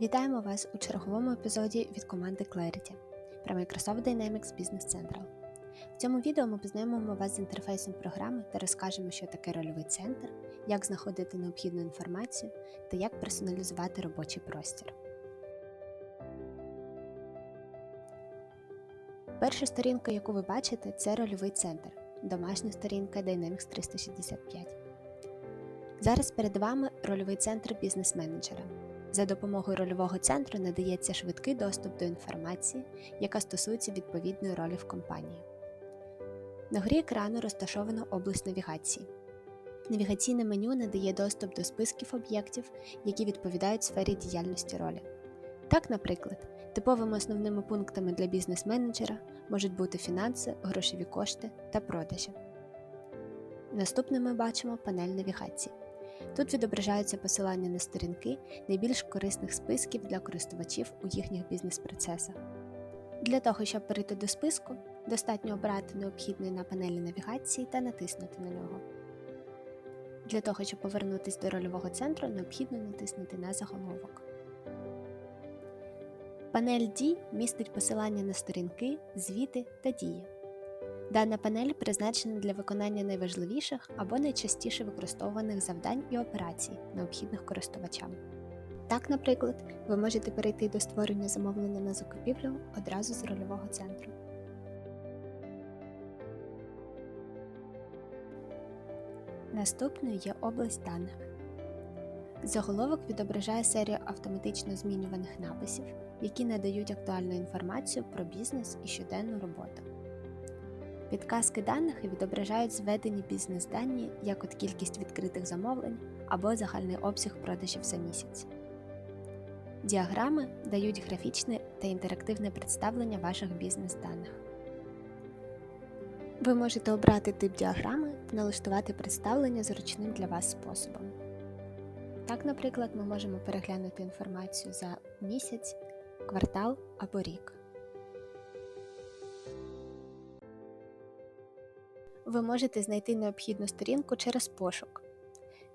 Вітаємо вас у черговому епізоді від команди Clarity про Microsoft Dynamics Business Central. В цьому відео ми познайомимо вас з інтерфейсом програми та розкажемо, що таке рольовий центр, як знаходити необхідну інформацію та як персоналізувати робочий простір. Перша сторінка, яку ви бачите, це рольовий центр, домашня сторінка Dynamics 365. Зараз перед вами рольовий центр бізнес-менеджера. За допомогою рольового центру надається швидкий доступ до інформації, яка стосується відповідної ролі в компанії. На горі екрану розташовано область навігації. Навігаційне меню надає доступ до списків об'єктів, які відповідають сфері діяльності ролі. Так, наприклад, типовими основними пунктами для бізнес-менеджера можуть бути фінанси, грошові кошти та продажі. Наступним ми бачимо панель навігації. Тут відображаються посилання на сторінки найбільш корисних списків для користувачів у їхніх бізнес-процесах. Для того, щоб перейти до списку, достатньо обрати необхідний на панелі навігації та натиснути на нього. Для того, щоб повернутися до рольового центру, необхідно натиснути на заголовок. Панель дій містить посилання на сторінки, звіти та дії. Дана панель призначена для виконання найважливіших або найчастіше використовуваних завдань і операцій, необхідних користувачам. Так, наприклад, ви можете перейти до створення замовлення на закупівлю одразу з рольового центру. Наступною є область даних. Заголовок відображає серію автоматично змінюваних написів, які надають актуальну інформацію про бізнес і щоденну роботу. Підказки даних відображають зведені бізнес-дані, як от кількість відкритих замовлень або загальний обсяг продажів за місяць. Діаграми дають графічне та інтерактивне представлення ваших бізнес-даних. Ви можете обрати тип діаграми та налаштувати представлення зручним для вас способом. Так, наприклад, ми можемо переглянути інформацію за місяць, квартал або рік. Ви можете знайти необхідну сторінку через пошук.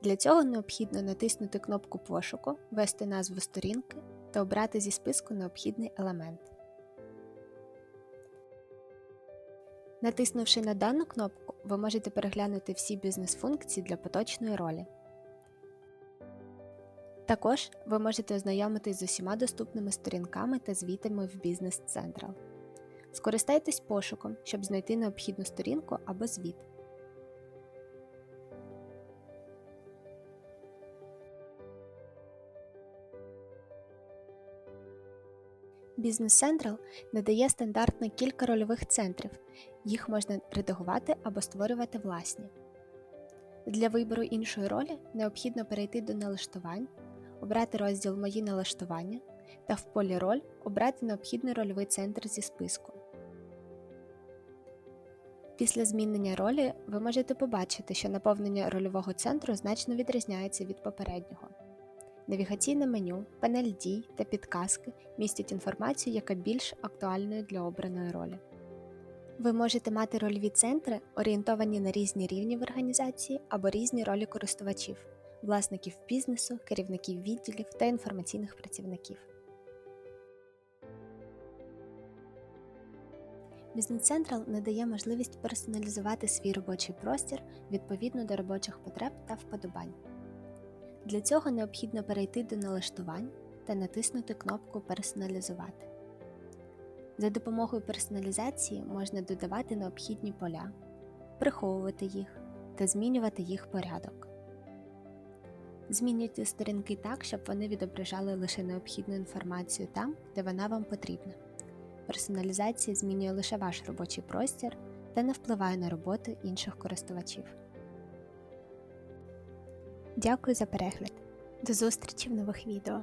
Для цього необхідно натиснути кнопку пошуку, ввести назву сторінки та обрати зі списку необхідний елемент. Натиснувши на дану кнопку, ви можете переглянути всі бізнес-функції для поточної ролі. Також ви можете ознайомитись з усіма доступними сторінками та звітами в Business Central. Скористайтесь пошуком, щоб знайти необхідну сторінку або звіт. Business Central надає стандартно кілька рольових центрів, їх можна редагувати або створювати власні. Для вибору іншої ролі необхідно перейти до налаштувань, обрати розділ Мої налаштування та в полі Роль обрати необхідний рольовий центр зі списку. Після змінення ролі ви можете побачити, що наповнення рольового центру значно відрізняється від попереднього. Навігаційне меню, панель дій та підказки містять інформацію, яка більш актуальною для обраної ролі. Ви можете мати рольові центри, орієнтовані на різні рівні в організації або різні ролі користувачів, власників бізнесу, керівників відділів та інформаційних працівників. Business Central надає можливість персоналізувати свій робочий простір відповідно до робочих потреб та вподобань. Для цього необхідно перейти до налаштувань та натиснути кнопку Персоналізувати. За допомогою персоналізації можна додавати необхідні поля, приховувати їх та змінювати їх порядок. Змінюйте сторінки так, щоб вони відображали лише необхідну інформацію там, де вона вам потрібна. Персоналізація змінює лише ваш робочий простір та не впливає на роботу інших користувачів. Дякую за перегляд. До зустрічі в нових відео.